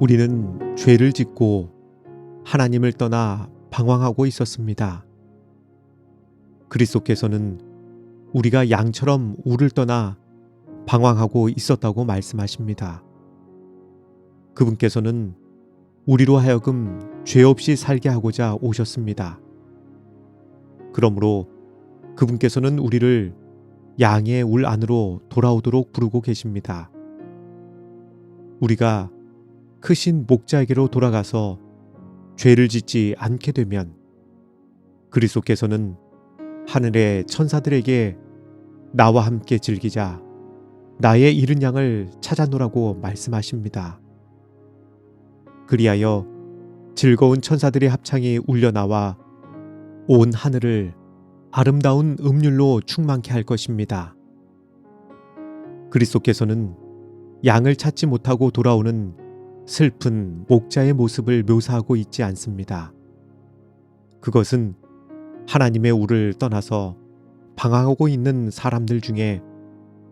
우리는 죄를 짓고 하나님을 떠나 방황하고 있었습니다. 그리스도께서는 우리가 양처럼 우를 떠나 방황하고 있었다고 말씀하십니다. 그분께서는 우리로 하여금 죄 없이 살게 하고자 오셨습니다. 그러므로 그분께서는 우리를 양의 울 안으로 돌아오도록 부르고 계십니다. 우리가 크신 목자에게로 돌아가서 죄를 짓지 않게 되면 그리스도께서는 하늘의 천사들에게 나와 함께 즐기자 나의 잃은 양을 찾아노라고 말씀하십니다. 그리하여 즐거운 천사들의 합창이 울려 나와 온 하늘을 아름다운 음률로 충만케 할 것입니다. 그리스도께서는 양을 찾지 못하고 돌아오는 슬픈 목자의 모습을 묘사하고 있지 않습니다. 그것은 하나님의 우를 떠나서 방황하고 있는 사람들 중에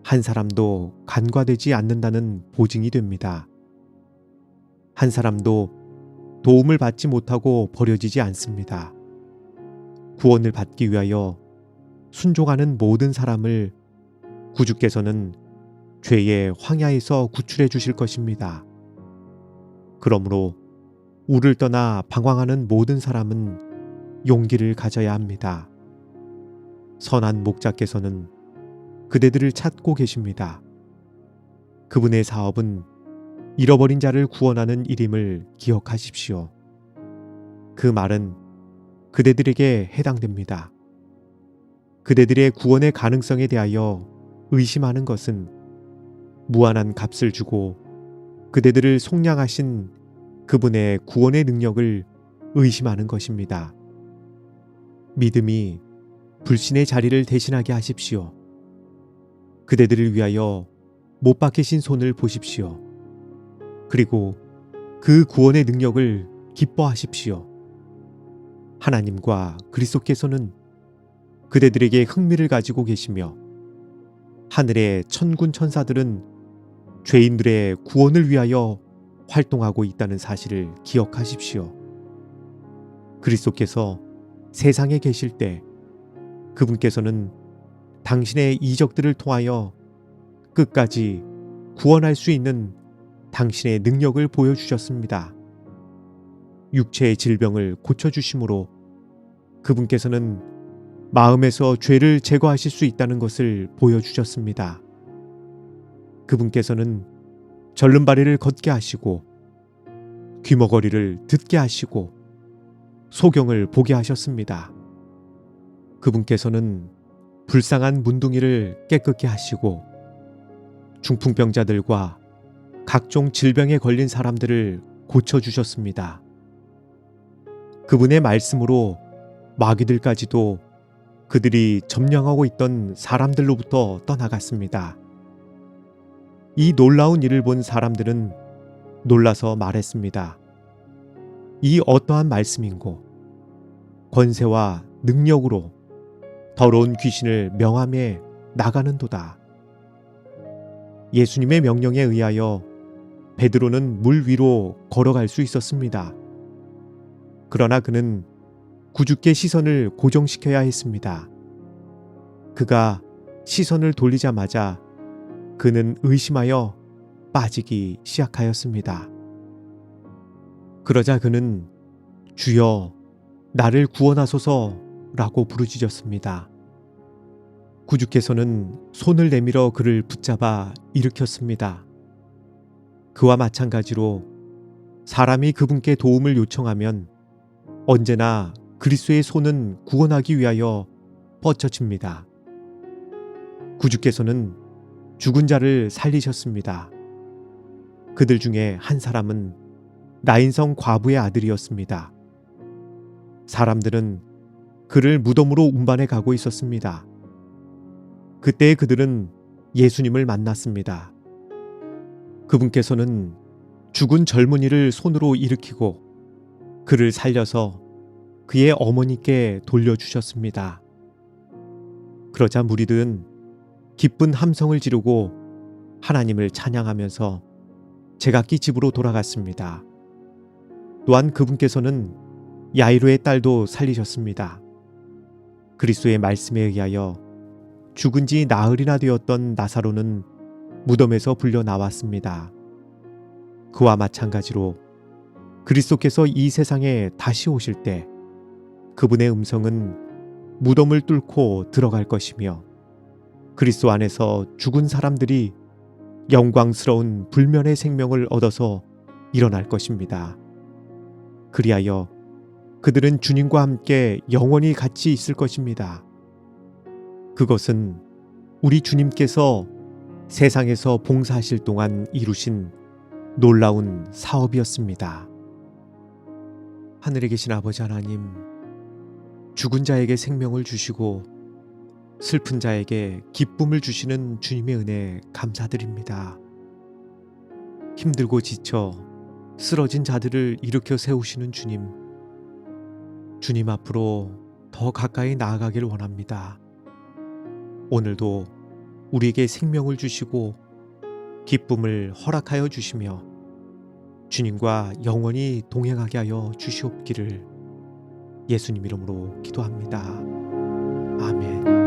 한 사람도 간과되지 않는다는 보증이 됩니다. 한 사람도 도움을 받지 못하고 버려지지 않습니다. 구원을 받기 위하여 순종하는 모든 사람을 구주께서는 죄의 황야에서 구출해 주실 것입니다. 그러므로 우를 떠나 방황하는 모든 사람은 용기를 가져야 합니다. 선한 목자께서는 그대들을 찾고 계십니다. 그분의 사업은 잃어버린 자를 구원하는 일임을 기억하십시오. 그 말은 그대들에게 해당됩니다. 그대들의 구원의 가능성에 대하여 의심하는 것은 무한한 값을 주고 그대들을 속량하신 그분의 구원의 능력을 의심하는 것입니다. 믿음이 불신의 자리를 대신하게 하십시오. 그대들을 위하여 못 박히신 손을 보십시오. 그리고 그 구원의 능력을 기뻐하십시오. 하나님과 그리스도께서는 그대들에게 흥미를 가지고 계시며 하늘의 천군 천사들은 죄인들의 구원을 위하여 활동하고 있다는 사실을 기억하십시오. 그리스도께서 세상에 계실 때 그분께서는 당신의 이적들을 통하여 끝까지 구원할 수 있는 당신의 능력을 보여주셨습니다. 육체의 질병을 고쳐주심으로 그분께서는 마음에서 죄를 제거하실 수 있다는 것을 보여주셨습니다. 그분께서는 절름발이를 걷게 하시고 귀머거리를 듣게 하시고 소경을 보게 하셨습니다. 그분께서는 불쌍한 문둥이를 깨끗게 하시고 중풍병자들과 각종 질병에 걸린 사람들을 고쳐주셨습니다. 그분의 말씀으로 마귀들까지도 그들이 점령하고 있던 사람들로부터 떠나갔습니다. 이 놀라운 일을 본 사람들은 놀라서 말했습니다. 이 어떠한 말씀인고 권세와 능력으로 더러운 귀신을 명함에 나가는도다. 예수님의 명령에 의하여 베드로는 물 위로 걸어갈 수 있었습니다. 그러나 그는 구주께 시선을 고정시켜야 했습니다. 그가 시선을 돌리자마자 그는 의심하여 빠지기 시작하였습니다. 그러자 그는 주여 나를 구원하소서 라고 부르짖었습니다. 구주께서는 손을 내밀어 그를 붙잡아 일으켰습니다. 그와 마찬가지로 사람이 그분께 도움을 요청하면 언제나 그리스도의 손은 구원하기 위하여 뻗쳐집니다. 구주께서는 죽은 자를 살리셨습니다. 그들 중에 한 사람은 나인성 과부의 아들이었습니다. 사람들은 그를 무덤으로 운반해 가고 있었습니다. 그때 그들은 예수님을 만났습니다. 그분께서는 죽은 젊은이를 손으로 일으키고 그를 살려서 그의 어머니께 돌려주셨습니다. 그러자 무리들은 기쁜 함성을 지르고 하나님을 찬양하면서 제각기 집으로 돌아갔습니다. 또한 그분께서는 야이로의 딸도 살리셨습니다. 그리스도의 말씀에 의하여 죽은 지 나흘이나 되었던 나사로는 무덤에서 불려 나왔습니다. 그와 마찬가지로 그리스도께서 이 세상에 다시 오실 때 그분의 음성은 무덤을 뚫고 들어갈 것이며 그리스도 안에서 죽은 사람들이 영광스러운 불면의 생명을 얻어서 일어날 것입니다. 그리하여 그들은 주님과 함께 영원히 같이 있을 것입니다. 그것은 우리 주님께서 세상에서 봉사하실 동안 이루신 놀라운 사업이었습니다. 하늘에 계신 아버지 하나님, 죽은 자에게 생명을 주시고 슬픈 자에게 기쁨을 주시는 주님의 은혜 감사드립니다. 힘들고 지쳐 쓰러진 자들을 일으켜 세우시는 주님, 주님 앞으로 더 가까이 나아가길 원합니다. 오늘도 우리에게 생명을 주시고 기쁨을 허락하여 주시며 주님과 영원히 동행하게 하여 주시옵기를 예수님 이름으로 기도합니다. 아멘.